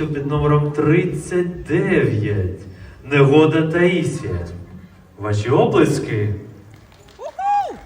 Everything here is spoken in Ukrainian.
п'ятницю під номером 39. Негода Таїсія. Ваші облиски. Woohoo!